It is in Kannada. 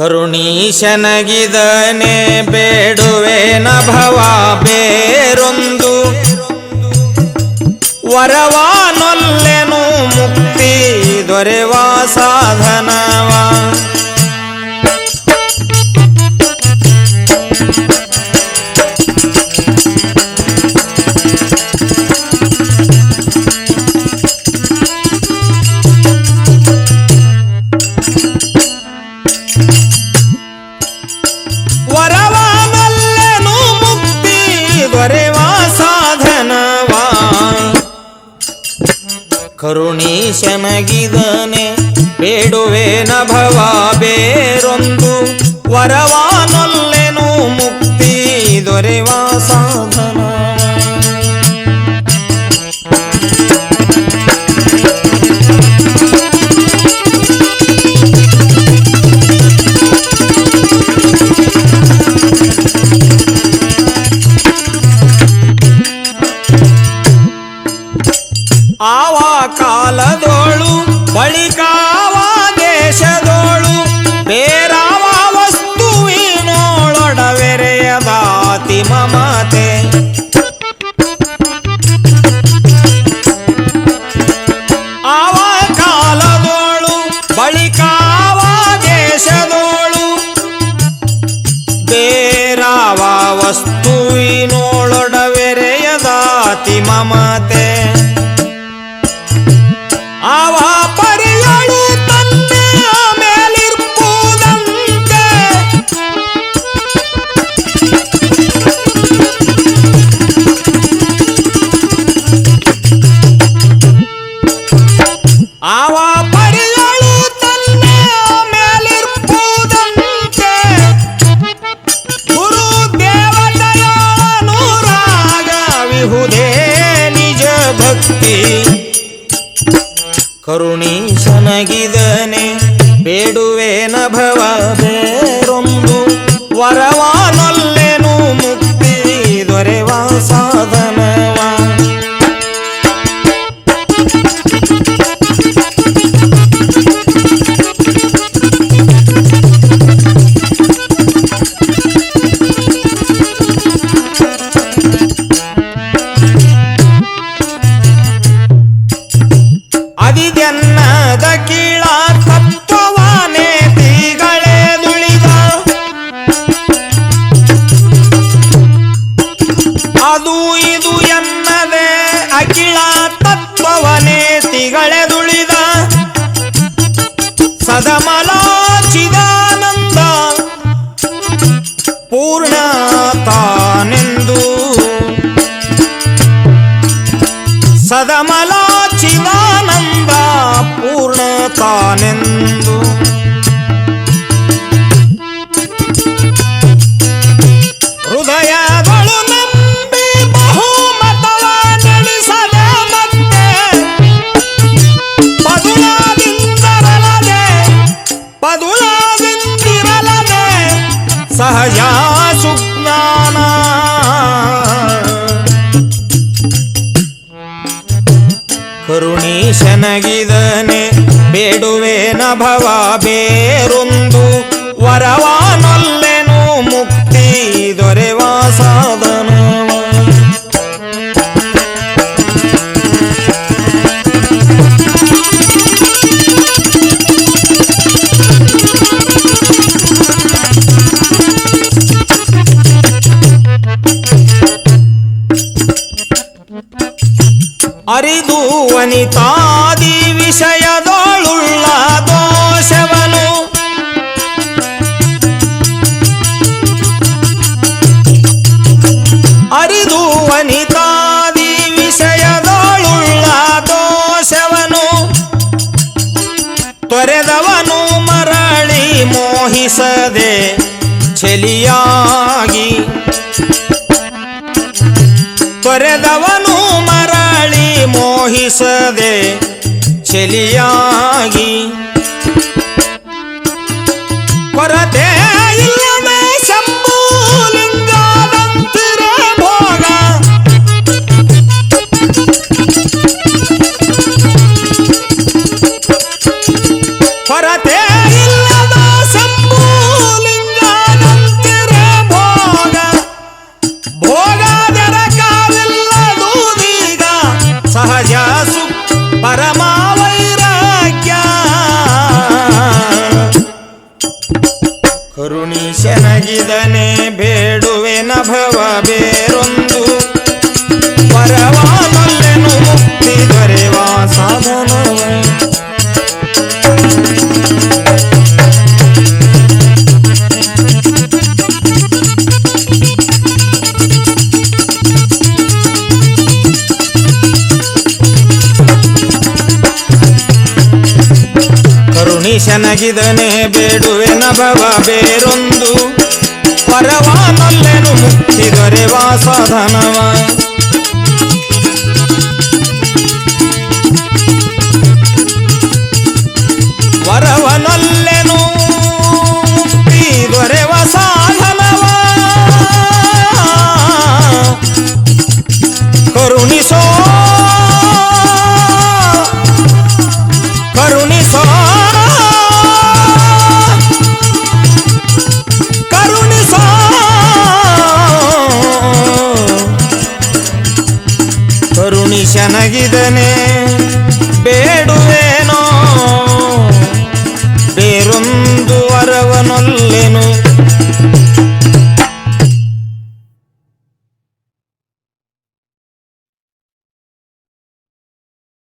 ಕರುಣೀಶನಗಿದನೆ ಬೇಡುವೇನ ಭವ ಬೇರೊಂದು. ವರವಾನೊಲ್ಲೆನು ಮುಕ್ತಿ ದೊರೆವ ಸಾಧನವ. ಕರುಣೀಶನಗಿದನೆ ಬೇಡುವೇನ ಭವ ಬೇರೊಂದು ವರವಾನಲ್ಲೆನು ಮುಕ್ತಿ ದೊರೆವ ಮಾತೆ ಭಕ್ತಿ ಕರುಣೀಶನಗಿದನೆ ಬೇಡುವೇನ ಭವ ಬೇರೊಂದು ವರವಾನಲ್ಲೆನು ಸದಮಲ ಚಿದಾನಂದ ಪೂರ್ಣ ತಾನೆಂದು ಸದಮಲ ಕರುಣೀಶನಗಿದನೆ ಬೇಡುವೇನ ಭವ ಬೇರೊಂದು. ವನಿತಾದಿ ವಿಷಯದೊಳುಳ್ಳ ದೋಷವನು. ಅರಿದು ವನಿತಾದಿ ವಿಷಯದೊಳುಳ್ಳ ದೋಷವನು. ತೊರೆದವನು ಮರಳಿ ಮೋಹಿಸದೆ ಚೆಲಿಯಾಗಿ. ತೊರೆದವನು ಮರಳಿ ಮೋಹಿಸದೆ ಚೆಲಿಯಾಗಿ ಕೊರತೆ ಶನಗಿದನೆ ಬೇಡುವೆ ನಭವ ಬೇರೊಂದು. ಪರವಾದಲ್ಲೆನು ಮುಕ್ತಿ ದೊರೆವ ಸಾಧನವ. ಕರುಣಿಶನಗಿದನೆ ಬೇಡುವೆ ನಭವ ಬೇರೊಂದು. ಪರವಾನಲ್ಲೆನು ಮುಕ್ತಿ ದೊರೆವ ಸಾಧನವ ಕರುಣಿಶನಗಿದನೆ ಬೇಡುವೆ